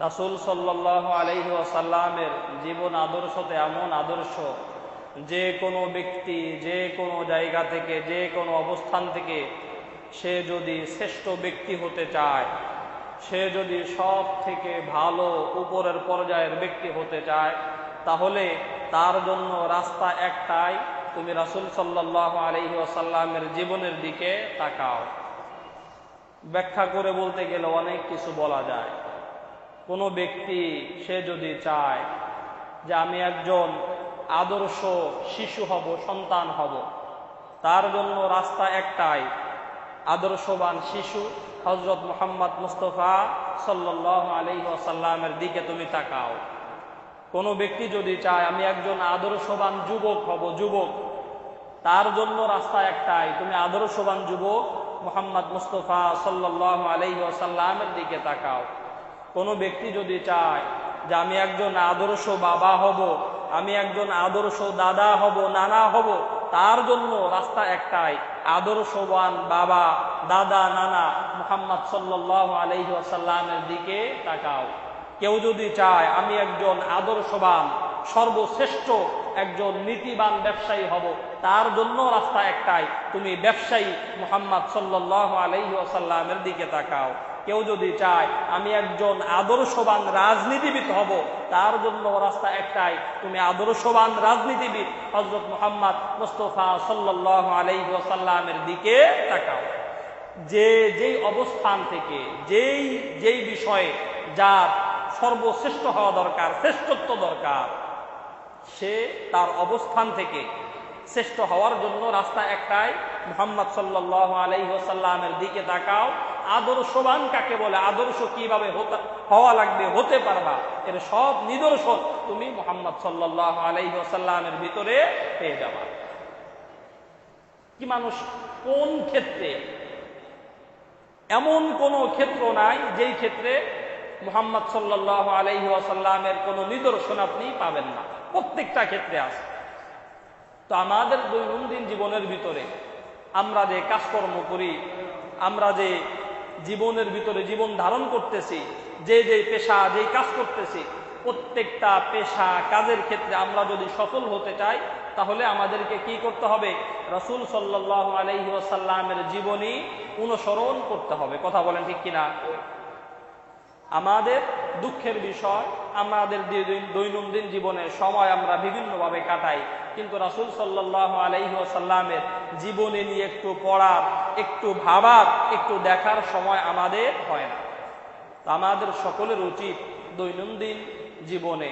রাসুল সাল্লাহ আলহি আসাল্লামের জীবন আদর্শতে এমন আদর্শ, যে কোনো ব্যক্তি, যে কোনো জায়গা থেকে, যে কোনো অবস্থান থেকে সে যদি শ্রেষ্ঠ ব্যক্তি হতে চায়, সে যদি সব থেকে ভালো উপরের পর্যায়ের ব্যক্তি হতে চায়, তাহলে তার জন্য রাস্তা একটাই, তুমি রাসুল সাল্লাহ আলহি আসাল্লামের জীবনের দিকে তাকাও। ব্যাখ্যা করে বলতে গেলে অনেক কিছু বলা যায়। কোনো ব্যক্তি, সে যদি চায় যে আমি একজন আদর্শ শিশু হব, সন্তান হব, তার জন্য রাস্তা একটাই, আদর্শবান শিশু হজরত মোহাম্মদ মুস্তফা সাল্লাহ আলি আসাল্লামের দিকে তুমি তাকাও। কোনো ব্যক্তি যদি চায়, আমি একজন আদর্শবান যুবক হব, যুবক, তার জন্য রাস্তা একটাই, তুমি আদর্শবান যুবক মোহাম্মদ মুস্তফা সাল্লাহ আলি আসাল্লামের দিকে তাকাও। কোনো ব্যক্তি যদি চায় যে আমি একজন আদর্শ বাবা হব, আমি একজন আদর্শ দাদা হব, নানা হব, তার জন্য রাস্তা একটাই, আদর্শবান বাবা, দাদা, নানা মুহাম্মদ সাল্লাহ আলহি আসাল্লামের দিকে তাকাও। কেউ যদি চায় আমি একজন আদর্শবান, সর্বশ্রেষ্ঠ একজন নীতিবান ব্যবসায়ী হব, তার জন্য রাস্তা একটাই, তুমি ব্যবসায়ী মুহাম্মদ সাল্লাহ আলহি আসাল্লামের দিকে তাকাও। কেউ যদি চায় আমি একজন আদর্শবান রাজনীতিবিদ হব, তার জন্য রাস্তা একটাই, তুমি আদর্শবান রাজনীতিবিদ হজরত মোহাম্মদ মুস্তফা সাল্লাহ আলাইসাল্লামের দিকে তাকাও। যে, যেই অবস্থান থেকে, যেই যেই বিষয়ে যার সর্বশ্রেষ্ঠ হওয়া দরকার, শ্রেষ্ঠত্ব দরকার, সে তার অবস্থান থেকে শ্রেষ্ঠ হওয়ার জন্য রাস্তা একটাই, মোহাম্মদ সাল্লাহ আলাইসাল্লামের দিকে তাকাও। আদর্শবান কাকে বলে? আদর্শ কীভাবে হওয়া লাগবে? হতে পারবা। এর সব নিদর্শন তুমি মোহাম্মদ সাল্লাহ আলাইসাল্লামের ভিতরে পেয়ে যাবা। কি মানুষ কোন ক্ষেত্রে? এমন কোন ক্ষেত্র নাই যেই ক্ষেত্রে মোহাম্মদ সাল্লাহ আলাইহি আসাল্লামের কোনো নিদর্শন আপনি পাবেন না। প্রত্যেকটা ক্ষেত্রে আছে। তো আমাদের দৈনন্দিন জীবনের ভিতরে আমরা যে কাজকর্ম করি, আমরা যে জীবনের ভিতরে জীবন ধারণ করতেছি, যে যে পেশা যেই কাজ করতেছি, প্রত্যেকটা পেশা, কাজের ক্ষেত্রে আমরা যদি সফল হতে চাই, তাহলে আমাদেরকে কি করতে হবে? রসুল সাল্লাহ আলহিউসাল্লামের জীবনী অনুসরণ করতে হবে। কথা বলেন ঠিক কিনা? আমাদের দুঃখের বিষয় আমাদের দৈনন্দিন জীবনে সময় আমরা বিভিন্নভাবে কাটাই। কিন্তু রাসুল সাল্লাহ আলাইসাল্লামের জীবনে নিয়ে একটু পড়ার, একটু ভাবার, একটু দেখার সময় আমাদের হয় না। আমাদের সকলের উচিত দৈনন্দিন জীবনে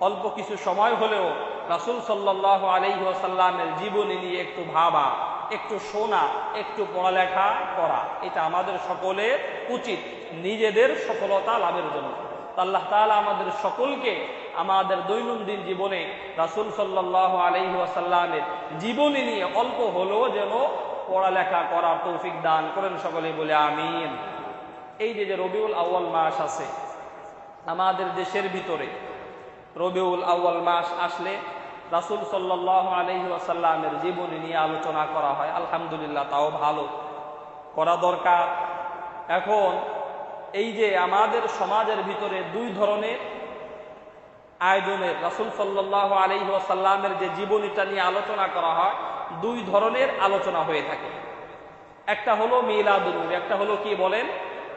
অল্প কিছু সময় হলেও রাসুল সাল্লাহ আলাইসাল্লামের জীবনী নিয়ে একটু ভাবা, একটু শোনা, একটু পড়ালেখা করা, এটা আমাদের সকলের উচিত, নিজেদের সফলতা লাভের জন্য। আল্লাহ তালা আমাদের সকলকে আমাদের দৈনন্দিন জীবনে রাসুল সাল্লাহ আলহি আসাল্লামের জীবনী নিয়ে অল্প হলেও যেন পড়ালেখা করার তৌফিক দান করেন সকলে বলে আমিন। এই যে যে রবিউল আউ্য়াল মাস আছে, আমাদের দেশের ভিতরে রবিউল আউ্য়াল মাস আসলে রাসুল সাল্লাহ আলহি আসাল্লামের জীবনী নিয়ে আলোচনা করা হয়। আলহামদুলিল্লাহ, তাও ভালো। করা দরকার। এখন এই যে আমাদের সমাজের ভিতরে দুই ধরনের আয়োজনের, রাসুল সাল্লাহ আলহি যে জীবনীটা নিয়ে আলোচনা করা হয়, দুই ধরনের আলোচনা হয়ে থাকে। একটা হলো মিলাদুল নবী, একটা হলো কি বলেন?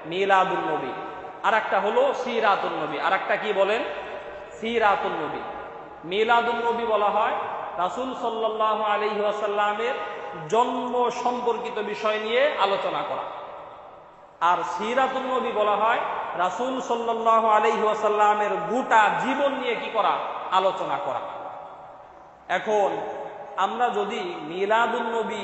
মিলাদুল নবী। আর একটা হলো সিরাতুল নবী। আর একটা কি বলেন? সিরাতুল নবী। মিলাদুল নবী বলা হয় রাসুল সাল্লাহ আলহি জন্ম সম্পর্কিত বিষয় নিয়ে আলোচনা করা। আর সিরাতুল নবী বলা হয়, রাসুল সাল্লাহ আলহি আসাল্লামের গোটা জীবন নিয়ে কি করা? আলোচনা করা। এখন আমরা যদি মিলাদুল নবী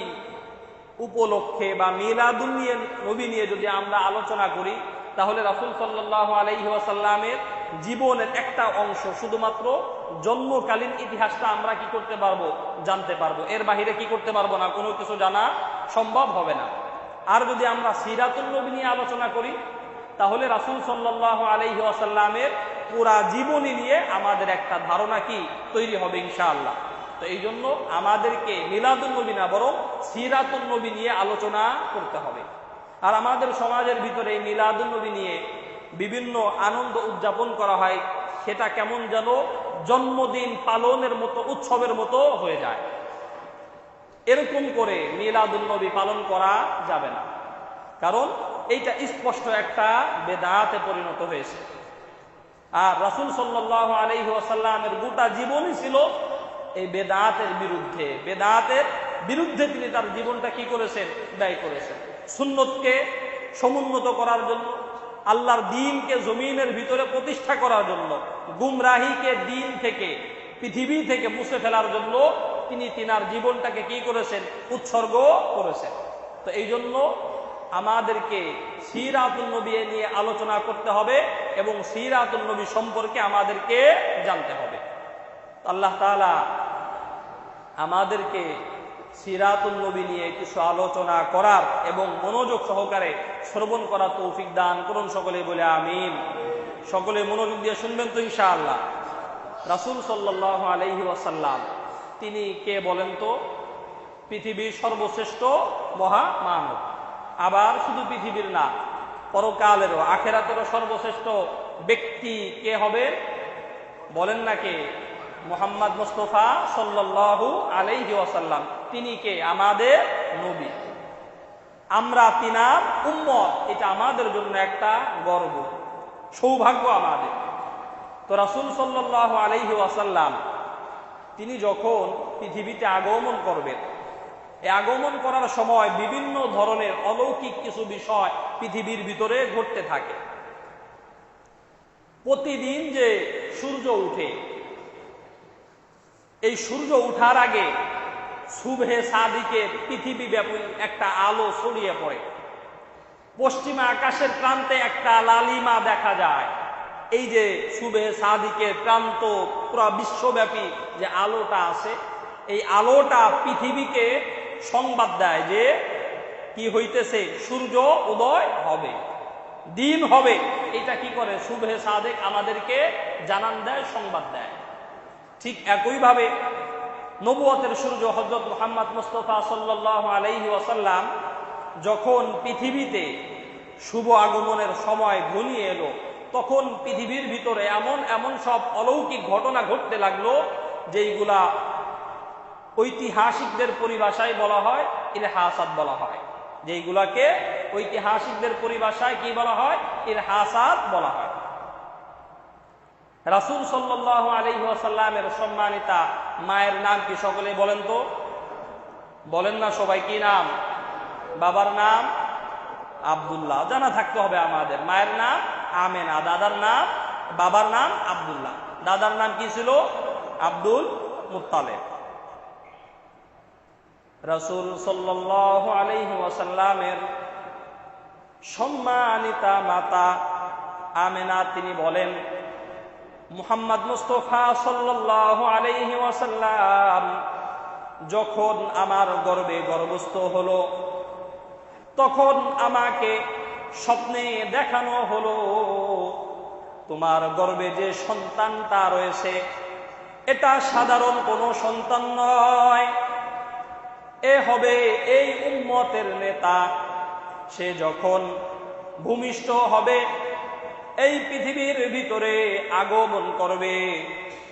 উপলক্ষে বা মিলাদুল নিয়ে, নবী নিয়ে যদি আমরা আলোচনা করি, তাহলে রাসুল সাল্লাহ আলহি আসাল্লামের জীবনের একটা অংশ, শুধুমাত্র জন্মকালীন ইতিহাসটা আমরা কি করতে পারব? জানতে পারব। এর বাহিরে কি করতে পারব না? কোনো কিছু জানা সম্ভব হবে না। আর যদি আমরা সিরাতুল নবী নিয়ে আলোচনা করি, তাহলে রাসুল সাল্লাহ আলহি আসাল্লামের পুরা জীবনী নিয়ে আমাদের একটা ধারণা কি তৈরি হবে ইনশাআল্লাহ। তো এই জন্য আমাদেরকে মিলাদুল নবী না, বরং সিরাতুল নবী নিয়ে আলোচনা করতে হবে। আর আমাদের সমাজের ভিতরে এই মিলাদুল নবী নিয়ে বিভিন্ন আনন্দ উদযাপন করা হয়, সেটা কেমন যেন জন্মদিন পালনের মতো, উৎসবের মতো হয়ে যায়। এরকম করে মিলাদুন্নবী পালন করা যাবে না। কারণ এইটা স্পষ্ট একটা বেদাতে পরিণত হয়েছে। আর রসুল সাল্লাহ আলহি গোটা জীবনই ছিল এই বেদাতের বিরুদ্ধে। বেদাতের বিরুদ্ধে তিনি তার জীবনটা কি করেছেন? ব্যয় করেছেন। সুন্নতকে সমুন্নত করার জন্য, আল্লাহর দিনকে জমিনের ভিতরে প্রতিষ্ঠা করার জন্য, গুমরাহিকে দিন থেকে, পৃথিবী থেকে মুছে ফেলার জন্য তিনি তিনার জীবনটাকে কি করেছেন? উৎসর্গ করেছেন। তো এই জন্য আমাদেরকে সিরাতুল নবী নিয়ে আলোচনা করতে হবে এবং সিরাতুল নবী সম্পর্কে আমাদেরকে জানতে হবে। আল্লাহ তাআলা আমাদেরকে সিরাতুল নবী নিয়ে কিছু আলোচনা করার এবং মনোযোগ সহকারে শ্রবণ করার তৌফিক দান করুন সকলে বলে আমিন। সকলে মনোযোগ দিয়ে শুনবেন তো ইনশাআল্লাহ। রাসুল সাল্লাহ আলহি ওয়াসাল্লাম তিনি কে বলেন তো? পৃথিবীর সর্বশ্রেষ্ঠ মহা মানব আবার শুধু পৃথিবীর না, পরকালেরও, আখেরাতেরও সর্বশ্রেষ্ঠ ব্যক্তি কে হবে? বলেন না কে? মোহাম্মদ মুস্তফা সাল্লাল্লাহু আলাইহি ওয়াসাল্লাম। তিনি কে? আমাদের নবী। আমরা তিনার উম্মত। এটা আমাদের জন্য একটা গর্ব। সৌভাগ্য আমাদের। তো রাসুল সাল্লাহ আলাইহি ওয়াসাল্লাম তিনি যখন পৃথিবীতে আগমন করবেন, এই আগমন করার সময় বিভিন্ন ধরনের অলৌকিক কিছু বিষয় পৃথিবীর ভিতরে ঘটতে থাকে। প্রতিদিন যে সূর্য উঠে, এই সূর্য উঠার আগে শুভে সাদিকে পৃথিবী ব্যাপী একটা আলো ছড়িয়ে পড়ে। পশ্চিমা আকাশের প্রান্তে একটা লালিমা দেখা যায়। এই যে শুভে সাদিকের প্রান্ত, পুরা বিশ্বব্যাপী যে আলোটা আছে, এই আলোটা পৃথিবীকে সংবাদ দেয় যে কি হইতেছে, সূর্য উদয় হবে, দিন হবে। এটা কি করে? শুভে সাদেক আমাদেরকে জানান দেয়, সংবাদ দেয়। ঠিক একইভাবে নবুয়তের সূর্য হজরত মোহাম্মদ মুস্তফা সাল্লাহ আলাইহি ওয়াসাল্লাম যখন পৃথিবীতে শুভ আগমনের সময় ঘনিয়ে এলো তখন পৃথিবীর ভিতরে এমন এমন সব অলৌকিক ঘটনা ঘটতে লাগল, যেইগুলা ঐতিহাসিকদের পরিভাষায় বলা হয় ইলহাসাদ বলা হয়। যেইগুলাকে ঐতিহাসিকদের পরিভাষায় কি বলা হয়? ইলহাসাদ বলা হয়। রাসুল সাল্লাহ আলহি আসাল্লামের সম্মানিতা মায়ের নাম কি সকলে বলেন তো? বলেন না সবাই কি নাম? বাবার নাম আবদুল্লাহ। জানা থাকতে হবে আমাদের। মায়ের নাম আমেনা, দাদার নাম, বাবার নাম আবদুল্লাহ। দাদার নাম কি ছিল? আব্দুল মুতালেব রসুল সাল্লাহ সম্মানিতা মাতা আমেনা, তিনি বলেন, মুহাম্মদ মুস্তফা সাল্লাহ আলহি ওয়াসাল্লাম যখন আমার গর্বে গর্ভস্থ হলো, তখন আমাকে স্বপ্নে দেখানো হলো, তোমার গর্বে যে সন্তানটা রয়েছে, এটা সাধারণ কোনো সন্তান নয়। এ হবে এই উম্মতের নেতা। সে যখন ভূমিষ্ঠ হবে, এই পৃথিবীর ভিতরে আগমন করবে।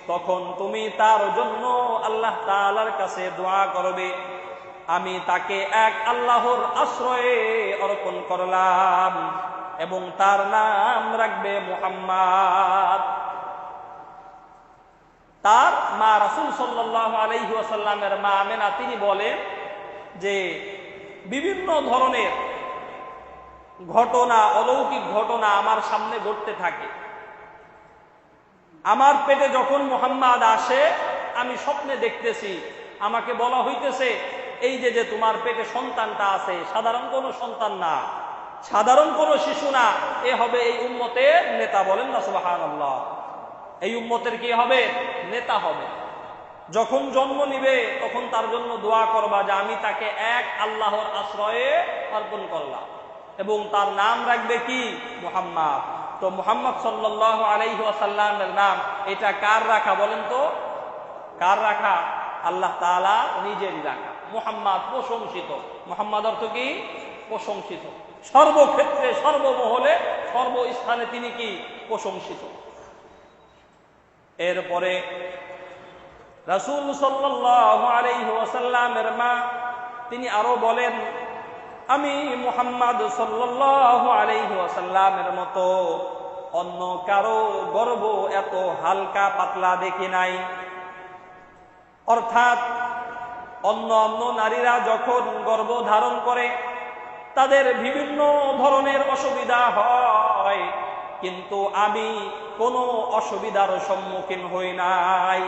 তখন তুমি তার জন্য আল্লাহ তালার কাছে দোয়া করবে। আমি তাকে এক আল্লাহর আশ্রয়ে অর্পণ করলাম এবং তার নাম রাখবে মুহাম্মদ। তার মা রাসুল সাল্লাহ আলহি আসাল্লামের মা আমেনা, তিনি বলেন যে বিভিন্ন ধরনের ঘটনা, অলৌকিক ঘটনা আমার সামনে ঘটতে থাকে। আমার পেটে যখন মোহাম্মদ আসে, আমি স্বপ্নে দেখতেছি, আমাকে বলা হইতেছে এই যে যে তোমার পেটে সন্তানটা আছে, সাধারণ কোনো সন্তান না, সাধারণ কোনো শিশু না, এ হবে এই উম্মতের নেতা বলেন না আল্লাহ এই উম্মতের কি হবে? নেতা হবে। যখন জন্ম নিবে, তখন তার জন্য দোয়া করবা যে আমি তাকে এক আল্লাহর আশ্রয়ে অর্পণ করলাম। এবং তার নাম রাখবে কি? মুহাম্মদ। তো মুহাম্মদ সাল্লাহ আলাইহি আসাল্লামের নাম, এটা কার রাখা বলেন তো? কার রাখা? আল্লাহ তালা নিজেরই রাখা। মুহাম্মদ প্রশংসিত। মুহাম্মদ অর্থ কি? প্রশংসিত। সর্বক্ষেত্রে, সর্বমহলে, সর্বস্থানে তিনি কি? প্রশংসিত। এরপরে রাসূল সাল্লাল্লাহু আলাইহি মা, তিনি আরও বলেন, আমি মুহাম্মদ ওয়াসাল্লামের মতো অন্য কারও গর্ব এত হালকা পাতলা দেখি নাই। অর্থাৎ অন্য অন্য নারীরা যখন গর্ভ ধারণ করে, তাদের বিভিন্ন ধরনের অসুবিধা হয়। কিন্তু আমি কোনো অসুবিধার সম্মুখীন হই নাই।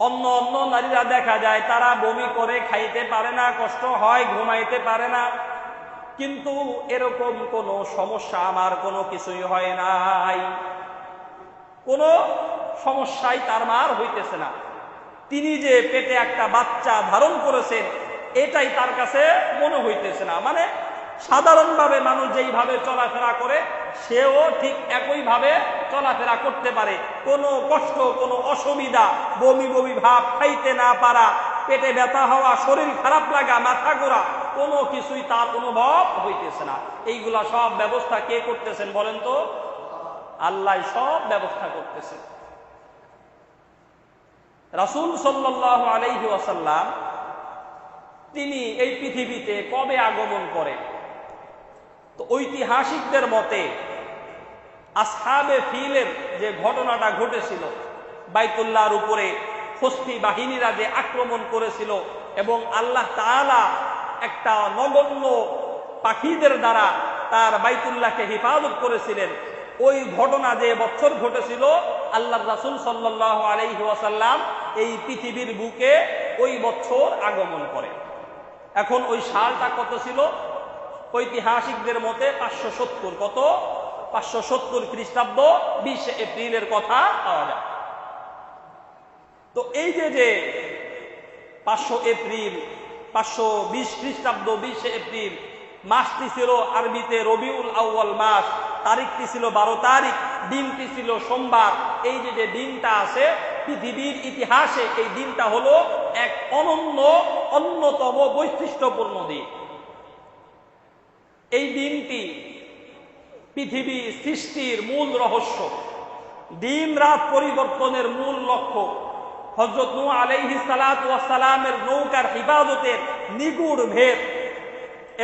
অন্য অন্য নারীরা দেখা যায়, তারা বমি করে খাইতে পারে না, কষ্ট হয়, ঘুমাইতে পারে না। কিন্তু এরকম কোনো সমস্যা আমার কোনো কিছুই হয় নাই। কোনো সমস্যাই তার মার হইতেছে না। তিনি যে পেটে একটা বাচ্চা ধারণ করেছেন, এটাই তার কাছে মনে হইতেছে না। মানে সাধারণভাবে মানুষ যেইভাবে চলাফেরা করে, সেও ঠিক একইভাবে চলাফেরা করতে পারে। কোনো কষ্ট, কোনো অসুবিধা, বমি বমি ভাব খাইতে না পারা, পেটে ব্যথা হওয়া, শরীর খারাপ লাগা, মাথা ঘোরা, কোনো কিছুই তার অনুভব হইতেছে না। এইগুলা সব ব্যবস্থা কে করতেছেন বলেন তো? আল্লাহ সব ব্যবস্থা করতেছেন রাসুল সাল্লাহ আলাইহি ওয়াসাল্লাম, তিনি এই পৃথিবীতে কবে আগমন করেন? তো ঐতিহাসিকদের মতে, আসহাবে ফিলের যে ঘটনাটা ঘটেছিল, বাইতুল্লাহর উপরে হস্তি বাহিনীরা যে আক্রমণ করেছিল এবং আল্লাহ তাআলা একটা নগণ্য পাখিদের দ্বারা তার বাইতুল্লাহকে হেফাজত করেছিলেন, ওই ঘটনা যে বছর ঘটেছিল আল্লাহ রাসুল সাল্লাহ আলাইহি ওয়াসাল্লাম এই পৃথিবীর বুকে ওই বছর আগমন করে। এখন ওই সালটা কত ছিল? ঐতিহাসিকদের মতে পাঁচশো সত্তর। কত? পাঁচশো সত্তর খ্রিস্টাব্দ, বিশে এপ্রিলের কথা পাওয়া যায়। তো এই যে যে পাঁচশো এপ্রিল, পাঁচশো বিশ খ্রিস্টাব্দ, বিশে এপ্রিল, মাসটি ছিল আরবিতে রবিউল আউ্য়াল মাস, তারিখটি ছিল বারো তারিখ, দিনটি ছিল সোমবার। এই যে যে দিনটা আছে পৃথিবীর ইতিহাসে এই দিনটা হলো এক অনন্য, অন্যতম বৈশিষ্ট্যপূর্ণ দিন। এই দিনটি পৃথিবী সৃষ্টির মূল রহস্য, দিন রাত পরিবর্তনের মূল লক্ষ্য। হজরত নু আলাইহি সালামের নৌকার হিফাজতের নিগুড় ভেদ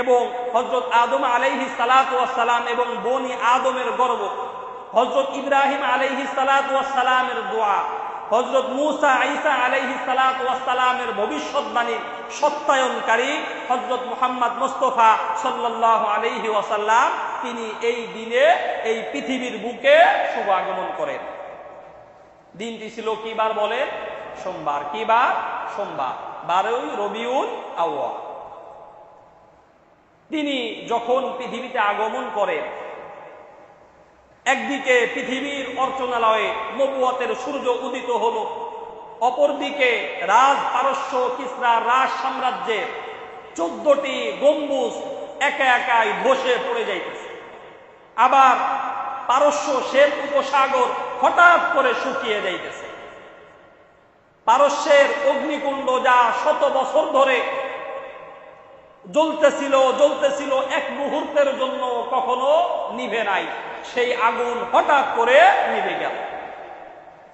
এবং হজরত আদম আলাইহি সালাম এবং বনি আদমের গর্ব। হজরত ইব্রাহিম আলাইহি সালামের দোয়া। হজরত মুসা আইসা আলাইহি সালামের ভবিষ্যৎবাণীর সত্যায়নকারী হজরত মোহাম্মদ মোস্তফা সাল্লাহ আলাইহি ওয়াসাল্লাম তিনি এই দিনে এই পৃথিবীর বুকে শুভ আগমন করেন। দিনটি ছিল কি বার বলেন সোমবার। কি বার সোমবার। বারোই রবিউল আউয়া তিনি যখন পৃথিবীতে আগমন করেন একদিকে পৃথিবীর অর্চনালয়ে নবুয়াতের সূর্য উদিত হল, অপরদিকে রাজ পারস্য কিসরা রাজ সাম্রাজ্যের চোদ্দটি গম্বুজ একা একাই ধসে পড়ে যাইতেছে। আবার পারস্য শ্বেত উপসাগর হঠাৎ করে শুকিয়ে যাইতেছে। পারস্যের অগ্নিকুণ্ড যা শত বছর ধরে জ্বলতেছিল জ্বলতেছিল এক মুহূর্তের জন্য কখনো নিভে নাই। সেই আগুন হঠাৎ করে নিভে গেল।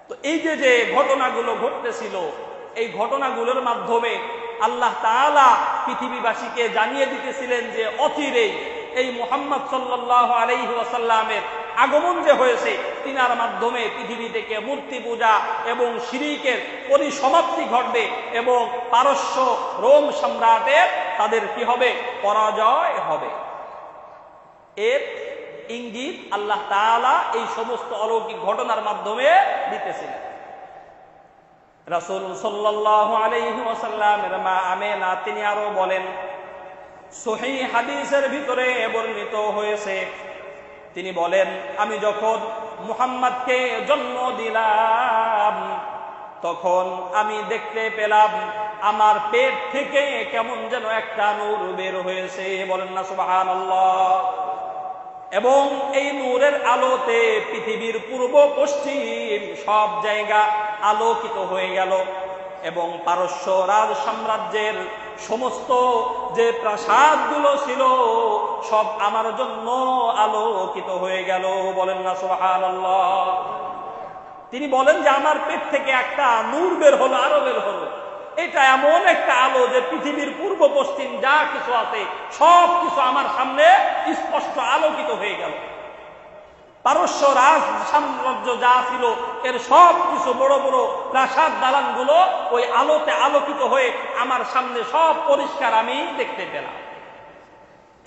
তো এই যে যে ঘটনাগুলো ঘটতেছিল, এই ঘটনাগুলোর মাধ্যমে আল্লাহ তাআলা পৃথিবীবাসীকে জানিয়ে দিতেছিলেন যে, অচিরেই এই মোহাম্মদ সাল্লাহ ওয়াসাল্লামের আগমন যে হয়েছে, তিনার মাধ্যমে পৃথিবী থেকে মূর্তি পূজা এবং শিরিকের পরিসমাপ্তি ঘটবে এবং পারস্য রোম সম্রাটের তাদের কি হবে? পরাজয় হবে। এর ইঙ্গিত আল্লাহ তাআলা এই সমস্ত অলৌকিক ঘটনার মাধ্যমে দিতেছিলেন। রাসূল মা আমেনা, তিনি আরও বলেন সহি হাদিসের ভিতরে বর্ণিত হয়েছে তিনি বলেন, আমি যখন মুহাম্madকে জন্ম দিলাম, তখন আমি দেখতে পেলাম আমার পেট থেকে কেমন যেন একটা নূর বের হয়েছে। বলেন না, সুবহানাল্লাহ। এবং এই নূরের আলোতে পৃথিবীর পূর্ব পশ্চিম সব জায়গা আলোকিত হয়ে গেল এবং পারস্য রাজ সাম্রাজ্যের সমস্ত যে প্রাসাদগুলো ছিল, সব আমার জন্য আলোকিত হয়ে গেল। বলেন না সোহান তিনি বলেন যে, আমার পেট থেকে একটা নূর বের হলো আরও বের হলো। এটা এমন একটা আলো যে পৃথিবীর পূর্ব পশ্চিম যা কিছু আছে, সব কিছু আমার সামনে স্পষ্ট আলোকিত হয়ে গেল। পারস্য রাজ সাম্রাজ্য যা ছিল, এর সব কিছু বড় বড় প্রাসাদ দালানগুলো ওই আলোতে আলোকিত হয়ে আমার সামনে সব পরিষ্কার আমি দেখতে পেলাম।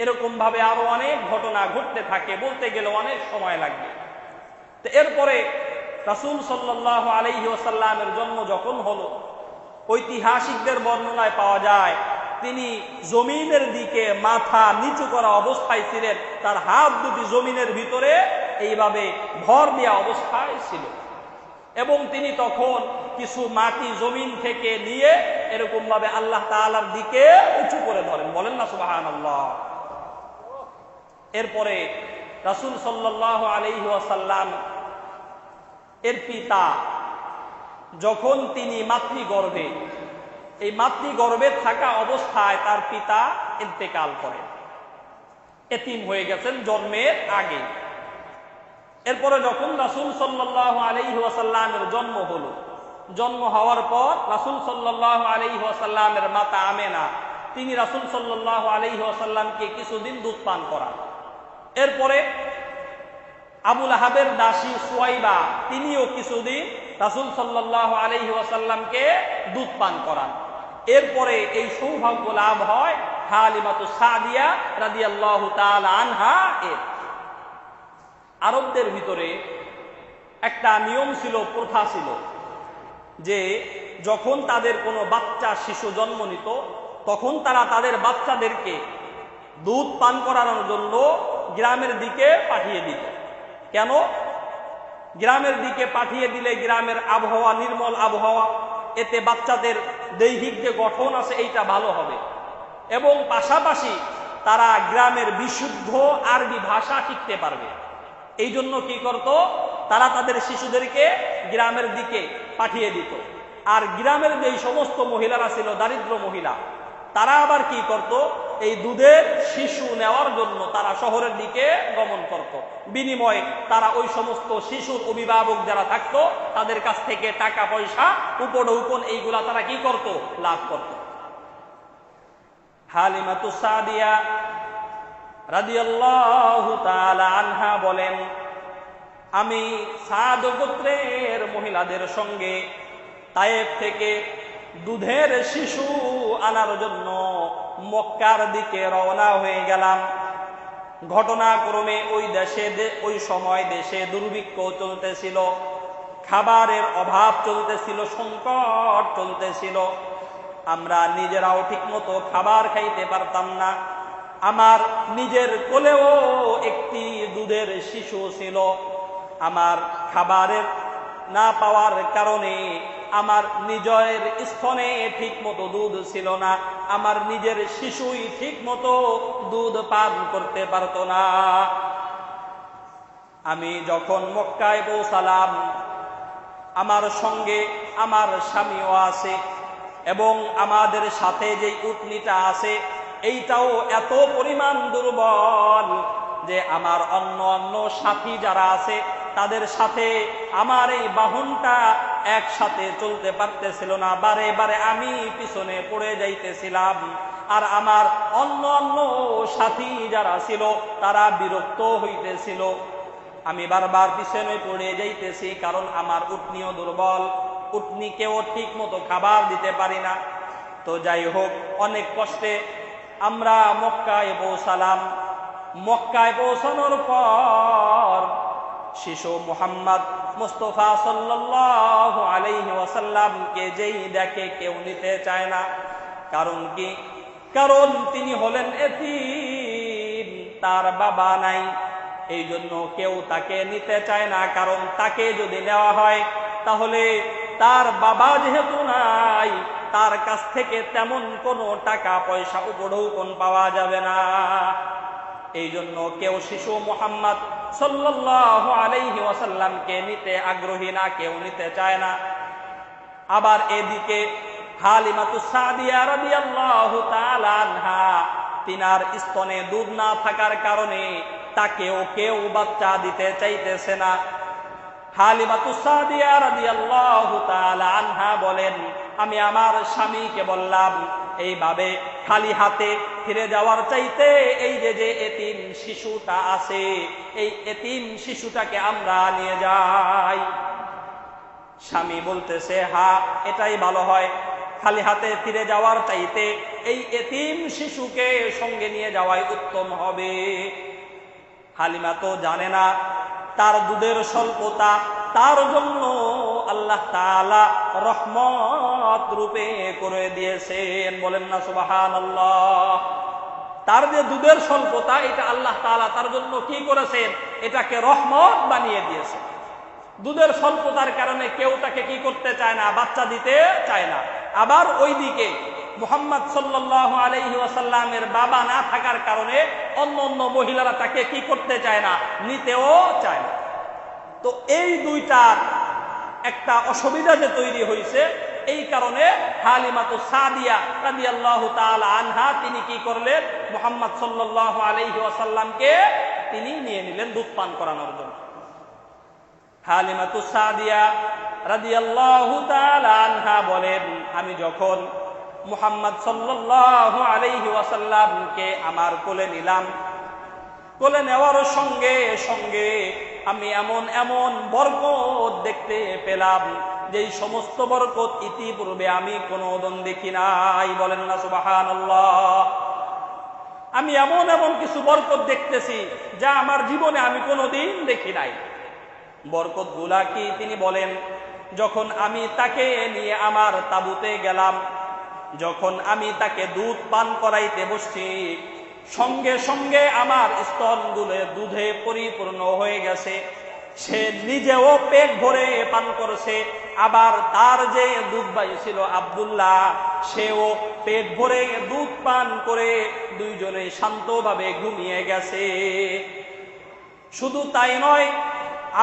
এরকম ভাবে আরও অনেক ঘটনা ঘটতে থাকে, বলতে গেলে অনেক সময় লাগবে। তো এরপরে রাসুল সাল্লাহ আলহি ওসাল্লামের জন্ম যখন হলো, ঐতিহাসিকদের বর্ণনায় পাওয়া যায়, তিনি জমিনের দিকে মাথা নিচু করা অবস্থায় ছিলেন, তার হাত দুটি জমিনের ভিতরে এইভাবে ভর দেওয়া অবস্থায় ছিল। এবং তিনি তখন কিছু মাটি জমিন থেকে নিয়ে এরকম ভাবে আল্লাহ তালার দিকে উঁচু করে ধরেন। বলেন না সুবাহান আল্লাহ এরপরে রাসুল সাল্লাহ আলহি আসাল্লাম এর পিতা, যখন তিনি মাতৃগর্ভে, এই মাতৃগর্ভে থাকা অবস্থায় তার পিতা ইন্তেকাল করেন। এতিম হয়ে গেছেন জন্মের আগে। এরপরে যখন রাসুল সাল্লাহ আলহি ওয়াসাল্লামের জন্ম হলো, জন্ম হওয়ার পর রাসুল সাল্লাহ আলহি ওয়াসাল্লামের মাতা আমেনা, তিনি রাসুল সাল্লাহ আলহি ওয়াসাল্লামকে কিছুদিন দুধ পান করান। এরপরে আবুল আহাবের দাসী সুয়াইবা, তিনিও কিছুদিন রাসুল সাল্লাহ আলহি ওয়াসাল্লামকে দুধ পান করান। এরপরে এই সৌভাগ্য লাভ হয় হালিমাতু সাদিয়া রাদিয়াল্লাহ তাআলা আনহা এর আরবদের ভিতরে একটা নিয়ম ছিল, প্রথা ছিল যে যখন তাদের কোনো বাচ্চা, শিশু জন্ম নিত, তখন তারা তাদের বাচ্চাদেরকে দুধ পান করানোর জন্য গ্রামের দিকে পাঠিয়ে দিত। কেন? গ্রামের দিকে পাঠিয়ে দিলে গ্রামের আবহাওয়া নির্মল আবহাওয়া, এতে বাচ্চাদের দৈহিক যে গঠন আছে, এইটা ভালো হবে। এবং পাশাপাশি তারা গ্রামের বিশুদ্ধ আরবি ভাষা শিখতে পারবে। এই জন্য কি করত? তারা তাদের শিশুদেরকে গ্রামের দিকে পাঠিয়ে দিত। আর গ্রামের যে সমস্ত মহিলারা ছিল, দারিদ্র মহিলা, তারা আবার কি করত? এই দুধের শিশু নেওয়ার জন্য তারা শহরের দিকে গমন করত। বিনিময়ে তারা ওই সমস্ত শিশুর অভিভাবক যারা থাকতো, তাদের কাছ থেকে টাকা, পয়সা উপডৌকন এইগুলা তারা কি করত? লাভ করত। হালিমাতু সাদিয়া আনহা বলেন, আমি সাদ গোত্রের মহিলাদের সঙ্গে তায়েব থেকে দুধের শিশু আনার জন্য মক্কার দিকে রওনা হয়ে গেলাম। ঘটনাক্রমে ওই দেশে ওই সময় দেশে দুর্ভিক্ষ চলতেছিল, খাবারের অভাব চলতেছিল, সংকট চলতেছিল। আমরা নিজেরাও ঠিকমতো খাবার খাইতে পারতাম না। আমার নিজের কোলেও একটি দুধের শিশু ছিল। আমার খাবারের না পাওয়ার কারণে আমার নিজের স্তনে ঠিক মতো দুধ ছিল না। আমার নিজের শিশুই ঠিক মতো দুধ পান করতে পারত না। আমি যখন মক্কায় পৌঁছালাম, আমার সঙ্গে আমার স্বামীও আছে এবং আমাদের সাথে যে উটনিটা আছে এইটাও এত পরিমাণ দুর্বল যে আমার অন্য অন্য সাথী যারা আছে, তাদের সাথে আমার এই বাহনটা একসাথে চলতে পারতেছিল না। বারে বারে আমি পিছনে পড়ে যাইতেছিলাম। আর আমার অন্য অন্য সাথী যারা ছিল, তারা বিরক্ত হইতেছিল। আমি বারবার পিছনে পড়ে যাইতেছি কারণ আমার উটনিও দুর্বল, উটনিকেও ঠিক মতো খাবার দিতে পারি না। তো যাই হোক, অনেক কষ্টে আমরা মক্কায় পৌঁছালাম। মক্কায় পৌঁছানোর পর শিশু মোহাম্মদ মুস্তফা সাল্লাহ আলাইহি ওয়াসাল্লামকে যেই দেখে কেউ নিতে চায় না, কারণ কি? কারণ তিনি হলেন এতিম, তার বাবা নাই। এই জন্য কেউ তাকে নিতে চায় না, কারণ তাকে যদি নেওয়া হয়, তাহলে তার বাবা যেহেতু নাই তার কাছ থেকে তেমন কোনো টাকা, পয়সা উপঢৌকন পাওয়া যাবে না। এই জন্য কেউ শিশু মোহাম্মদ সাল্লাহ আলাইহি নিতে আগ্রহী না, কেউ নিতে চায় না। আবার এদিকে তিনার স্তনে দুধ না থাকার কারণে তাকেও কেউ বাচ্চা দিতে চাইতেছে না। হালিমাতু সাদিয়া রাদিয়াল্লাহু তাআলা আনহা বলেন আমি আমার স্বামীকে বললাম, এইভাবে খালি হাতে ফিরে যাওয়ার চাইতে এই যে যে এতিম শিশুটা আছে, এই এতিম শিশুটাকে আমরা নিয়ে যাই। স্বামী বলতেছে, হা, এটাই ভালো হয়। খালি হাতে ফিরে যাওয়ার চাইতে এই এতিম শিশুকে সঙ্গে নিয়ে যাওয়াই উত্তম হবে। হালিমা তো জানে না, তার দুধের স্বল্পতা তার জন্য আল্লাহ তাআলা রহমত রূপে করে দিয়েছেন। বলেন না সুবাহান আল্লাহ তার যে দুধের স্বল্পতা, এটা আল্লাহ তাআলা তার জন্য কি করেছেন? এটাকে রহমত বানিয়ে দিয়েছে দুধের স্বল্পতার কারণে কেউ তাকে কি করতে চায় না, বাচ্চা দিতে চায় না। আবার ওইদিকে মুহাম্মদ ওয়াসাল্লামের বাবা না থাকার কারণে অন্য অন্য মহিলারা তাকে কি করতে চায় না, নিতেও চায় না। তো এই দুইটার একটা অসুবিধা যে তৈরি হয়েছে, এই কারণে হালিমাতু সাদিয়া রাদিয়াল্লাহু তাআলা আনহা তিনি কি করলেন? মুহাম্মদ সাল্লাল্লাহু আলাইহি ওয়াসাল্লামকে তিনি নিয়ে নিলেন দুধ পান করানোর জন্য। হালিমাতু সাদিয়া রাদিয়াল্লাহু তাআলা আনহা বলেন, আমি যখন মুহাম্মদ সাল্লাল্লাহু আলাইহি ওয়াসাল্লামকে আমার কোলে নিলাম, কোলে নেওয়ার সঙ্গে সঙ্গে আমি এমন এমন বরকত দেখতে পেলাম, যেই সমস্ত বরকত ইতিপূর্বে আমি কোনোদিন দেখি নাই। বলেন না, সুবহানাল্লাহ। আমি এমন এমন কিছু বরকত দেখতেছি, যা আমার জীবনে আমি কোনোদিন দেখি নাই। বরকতগুলা কি তিনি বলেন? যখন আমি তাকে নিয়ে আমার তাবুতে গেলাম, যখন আমি তাকে দুধ পান করাইতে বসছি সঙ্গে সঙ্গে আমার স্তনগুলো দুধে পরিপূর্ণ হয়ে গেছে। সে নিজেও পেট ভরে পান করছে। আবার তার যে দুধ ছিল আবদুল্লাহ, সেও পেট ভরে দুধ পান করে দুইজনে শান্তভাবে ঘুমিয়ে গেছে। শুধু তাই নয়,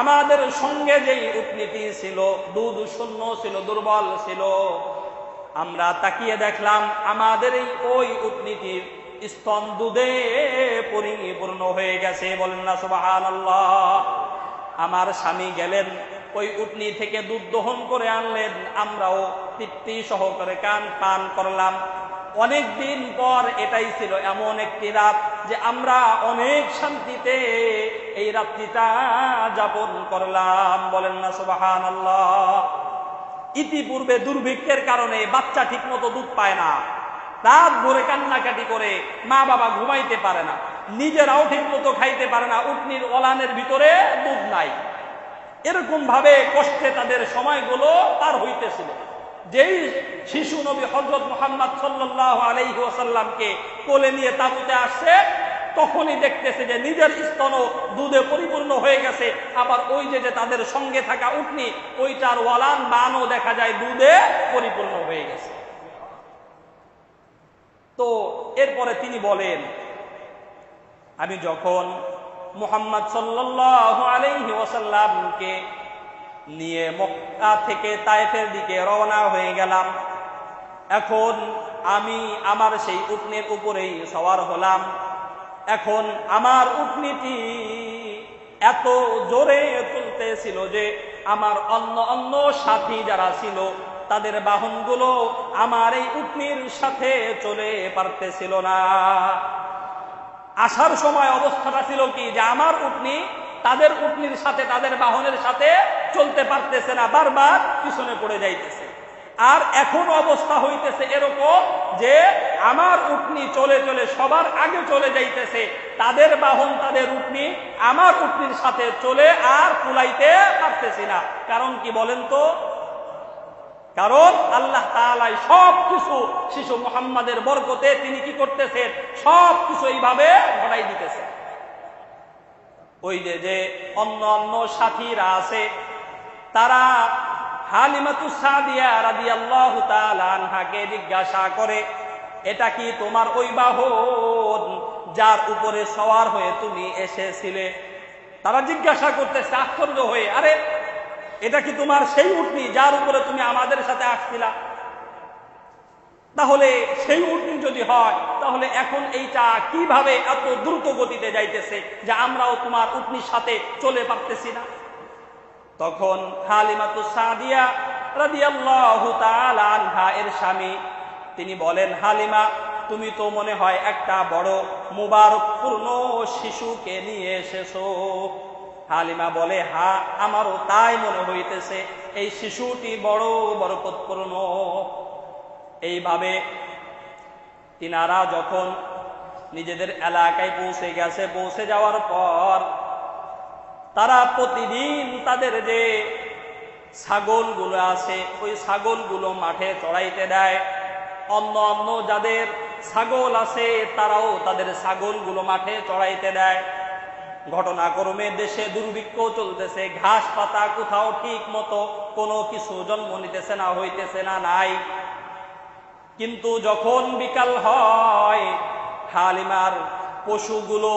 আমাদের সঙ্গে যেই উটনীতি ছিল, দুধ শূন্য ছিল, দুর্বল ছিল, আমরা তাকিয়ে দেখলাম আমাদের ওই উটনীতির স্তন দুধে পরিপূর্ণ হয়ে গেছে। বলেন না সুবাহান আমার স্বামী গেলেন, ওই উটনি থেকে দুধ দহন করে আনলেন। আমরাও তৃপ্তি সহকারে কান পান করলাম। অনেক দিন পর এটাই ছিল এমন একটি রাত যে আমরা অনেক শান্তিতে এই রাত্রিটা যাপন করলাম। বলেন না সুবাহান আল্লাহ ইতিপূর্বে দুর্ভিক্ষের কারণে বাচ্চা ঠিক মতো দুধ পায় না। রাত ভরে কান্নাকাটি করে মা বাবা ঘুমাইতে পারে না। নিজেরাও ঠিক মতো খাইতে পারে না। উটনির ওলানের ভিতরে দুধ নাই। এরকম ভাবে কষ্টে তাদের সময়গুলো পার হইতেছিল। যেই শিশু নবী হজরত মোহাম্মদ সাল্লাহ আলাইহি ওয়াসাল্লামকে কোলে নিয়ে তাবুতে আসছে, তখনই দেখতেছে যে নিজের স্তন দুধে পরিপূর্ণ হয়ে গেছে। আবার ওই যে যে তাদের সঙ্গে থাকা উঠনি ওইটার ওয়ালান বানও দেখা যায় দুধে পরিপূর্ণ হয়ে গেছে। তো এরপরে তিনি বলেন, আমি যখন মোহাম্মদ ওয়াসাল্লামকে নিয়ে মক্কা থেকে তায়েফের দিকে রওনা হয়ে গেলাম, এখন আমি আমার সেই উটনের উপরেই সওয়ার হলাম। এখন আমার উটনিটি এত জোরে চলতেছিল যে আমার অন্য অন্য সাথী যারা ছিল তাদের বাহনগুলো আমার এই উটনির সাথে চলে পারতেছিল না। আসার সময় অবস্থাটা ছিল কি যে আমার উটনি তাদের উটনির সাথে, তাদের বাহনের সাথে চলতে পারতেছে না, বারবার পিছনে পড়ে যাইতেছে। আর এখন অবস্থা হইতেছে এরকম যে আমার উটনি চলে চলে, সবার আগে চলে যাইতেছে। তাদের বাহন, তাদের উটনি আমার উটনির সাথে চলে আর কুলাইতে পারতেছি না। কারণ কি বলেন তো? কারণ আল্লাহ তালাই সব কিছু শিশু মোহাম্মদের বরকতে তিনি কি করতেছেন? সব কিছু এইভাবে ঘটাই দিতেছেন। ওই যে যে অন্য অন্য সাথীরা আছে, তারা জিজ্ঞাসা করে, এটা কি তোমার ওই বাহন যার উপরে সওয়ার হয়ে তুমি এসেছিলে? তারা জিজ্ঞাসা করতেছে, আশ্চর্য হয়ে, আরে এটা কি তোমার সেই উঠনি যার উপরে তুমি আমাদের সাথে আসছিলা? তাহলে সেই উটনি যদি হয়, তাহলে এখন এইটা কীভাবে এত দ্রুত গতিতে যাইতেছে যে আমরাও তোমার উটনির সাথে চলে পারতেছি না? তখন এর স্বামী, তিনি বলেন, হালিমা, তুমি তো মনে হয় একটা বড় মুবারকপূর্ণ শিশুকে নিয়ে এসেছ। হালিমা বলে, হা, আমারও তাই মনে হইতেছে, এই শিশুটি বড় বরকতপূর্ণ। এইভাবে তিনারা যখন নিজেদের এলাকায় পৌঁছে গেছে, পৌঁছে যাওয়ার পর তারা প্রতিদিন তাদের যে ছাগলগুলো আছে, ওই ছাগলগুলো মাঠে চড়াইতে দেয়। অন্য অন্য যাদের ছাগল আছে, তারাও তাদের ছাগলগুলো মাঠে চড়াইতে দেয়। ঘটনাক্রমে দেশে দুর্ভিক্ষ চলতেছে, ঘাস পাতা কোথাও ঠিক মতো কোনো কিছু জন্ম নিতেছে না, হইতেছে না, নাই। কিন্তু যখন বিকাল হয়, হালিমার পশুগুলো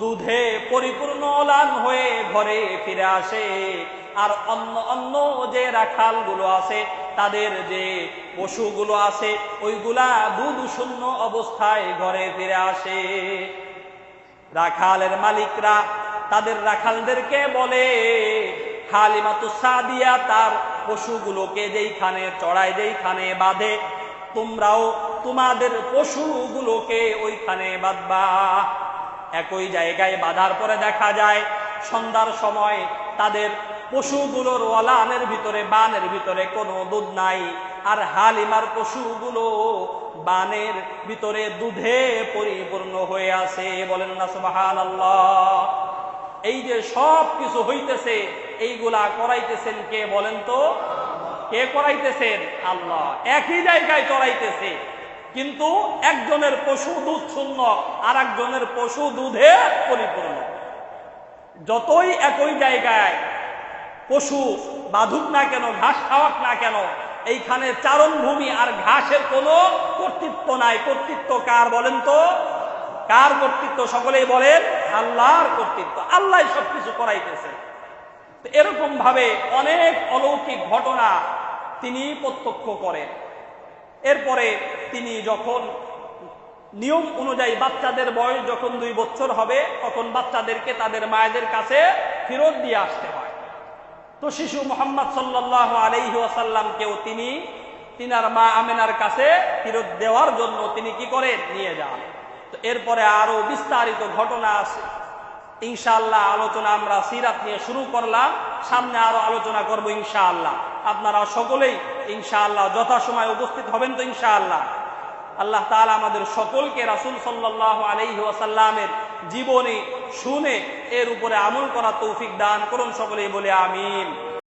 দুধে পরিপূর্ণ লান হয়ে ঘরে ফিরে আসে, আর অন্য অন্য যে রাখালগুলো আছে, তাদের যে পশুগুলো আছে, ওইগুলা দুধ শূন্য অবস্থায় ঘরে ফিরে আসে। রাখালের মালিকরা তাদের রাখালদেরকে বলে, হালিমাতু সাদিয়া তার পশুগুলোকে যেইখানে চড়ায়, যেইখানে বাঁধে, তোমরাও তোমাদের পশুগুলোকে ওইখানে বাঁধবা। একই জায়গায় বাঁধার পরে দেখা যায়, সন্ধ্যার সময় তাদের পশুগুলোর ওয়ালানের ভিতরে, বানের ভিতরে কোনো দুধ নাই। আর হালিমার পশুগুলো বানের ভিতরে দুধে পরিপূর্ণ হয়ে আছে। বলেন না সুবাহান এই যে সব কিছু হইতেছে, এইগুলা করাইতেছেন কে বলেন তো? কে করাইতেছেন? আল্লাহ। একই জায়গায় চড়াইতেছে। কিন্তু একজনের পশু দুধ শূন্য আর একজনের পশু দুধে পরিপূর্ণ। যতই একই জায়গায় পশু বাধুক না কেন, ঘাস খাওয়াক না কেন এইখানে চারণভূমি আর ঘাসের কোনো কর্তৃত্ব নাই। কর্তৃত্ব কার বলেন তো? কার কর্তৃত্ব? সকলেই বলেন, আল্লাহর কর্তৃত্ব। আল্লাহ সবকিছু করাইতেছে। এরকম ভাবে অনেক অলৌকিক ঘটনা তিনি প্রত্যক্ষ করেন। এরপরে তিনি যখন নিয়ম অনুযায়ী বাচ্চাদের বয়স যখন দুই বছর হবে, তখন বাচ্চাদেরকে তাদের মায়েদের কাছে ফেরত দিয়ে আসতে হয়। তো শিশু মোহাম্মদ সাল্লাহ আলাইহি ওয়াসাল্লামকেও তিনি তিনার মা আমেনার কাছে ফেরত দেওয়ার জন্য তিনি কি করেন নিয়ে যান। তো এরপরে আরও বিস্তারিত ঘটনা আছে। ইনশাআল্লাহ আলোচনা আমরা সিরাত নিয়ে শুরু করলাম। সামনে আরও আলোচনা করব ইনশাআল্লাহ। আপনারা সকলেই ইনশাআল্লাহ যথাসময় উপস্থিত হবেন তো ইনশাআল্লাহ। আল্লাহ তালা আমাদের সকলকে রাসুল সাল্লাহ আলাইহি ওয়াসাল্লামের জীবনী শুনে এর উপরে আমল করা তৌফিক দান করুন সকলেই বলে আমিন।